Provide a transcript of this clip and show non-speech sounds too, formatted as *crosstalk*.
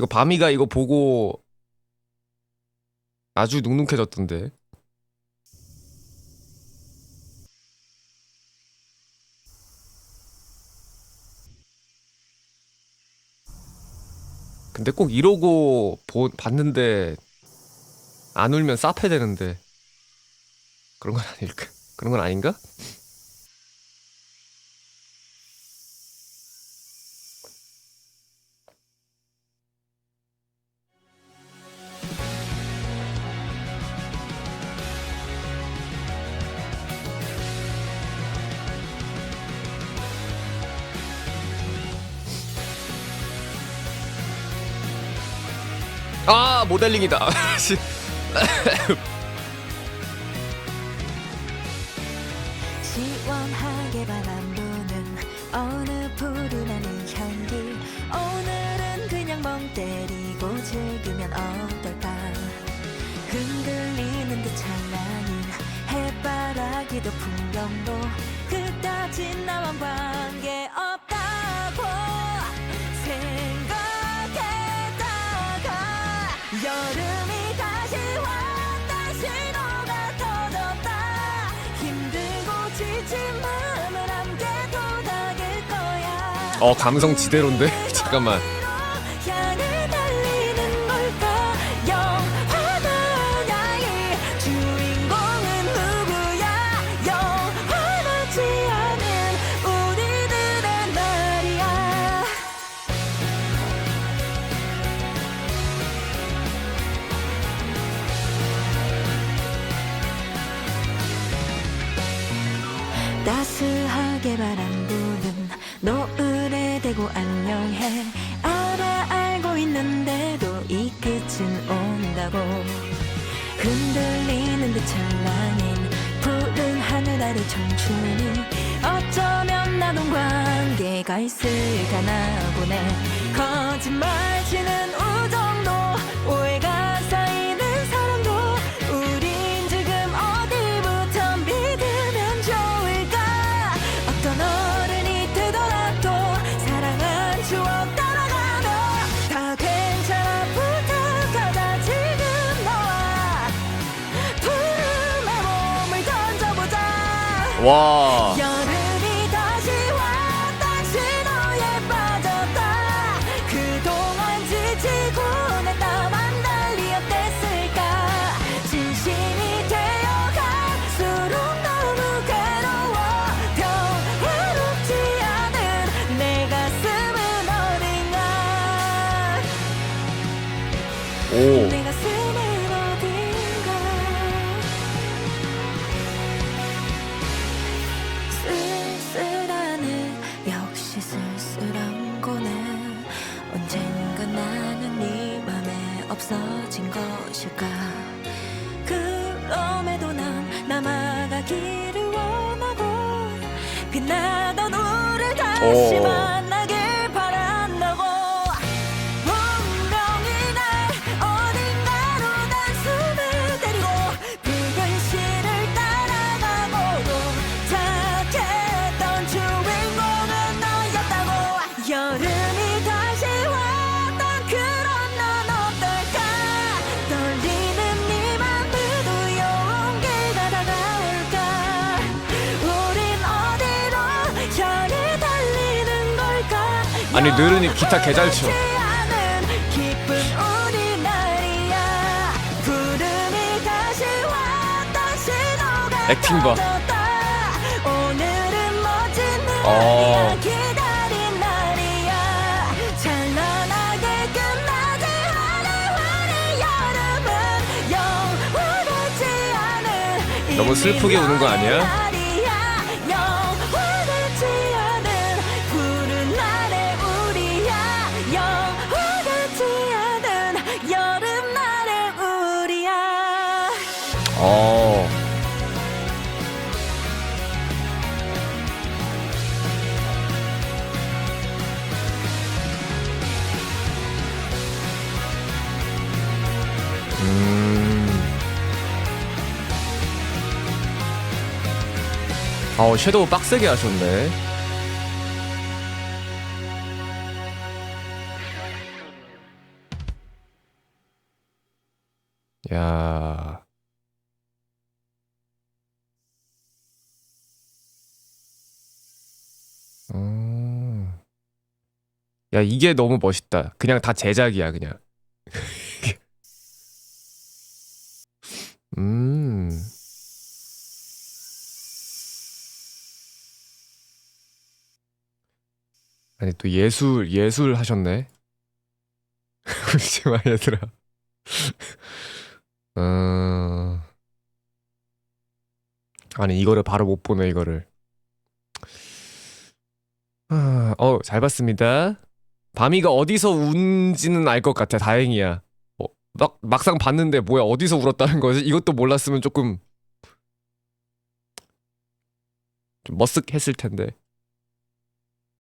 이거 바미가 이거 보고 아주 눅눅해졌던데. 근데 꼭 이러고 보, 봤는데 안 울면 싸패 되는데 그런 건 아닐까? 그런 건 아닌가? 아 모델링이다. 씨. 시원하게 바람 부는 어느 푸르나는 향기 오늘은 그냥 멍 때리고 즐기면 어떨까 흔들리는 듯 찬란한 해바라기도 풍경도 그다지 나만 관계 여름이 다시 왔다. 신호가 터졌다. 힘들고 지친 마음을 함께 도닥일 거야. 어 감성 지대로인데? *laughs* 잠깐만. 따스하게 바람 부는 노을에 대고 안녕해. 알아 알고 있는데도 이 끝은 온다고. 흔들리는 듯 찬란한 푸른 하늘 아래 청춘이 어쩌면 나도 관계가 있을까나 보 가. 오. 가기를 원하고 빛나던 우를 다시 오. 지 않을 우리 여름은 영원하지 않은 너무 슬프게 우는 거 아니야? 어, 섀도우 빡세게 하셨네. 야. 어. 야, 이게 너무 멋있다. 그냥 다 제작이야, 그냥. *laughs* 음. 아니, 또 예술, 예술 하셨네. *laughs* 울지 마, 얘들아. *laughs* 어... 아니 이거를 바로 못 보네 이거를. 아, 어, 잘 봤습니다. 밤이가 어디서 운지는 알 것 같아. 다행이야. 어, 막 막상 봤는데 뭐야 어디서 울었다는 거지? 이것도 몰랐으면 조금 좀 머쓱했을 텐데.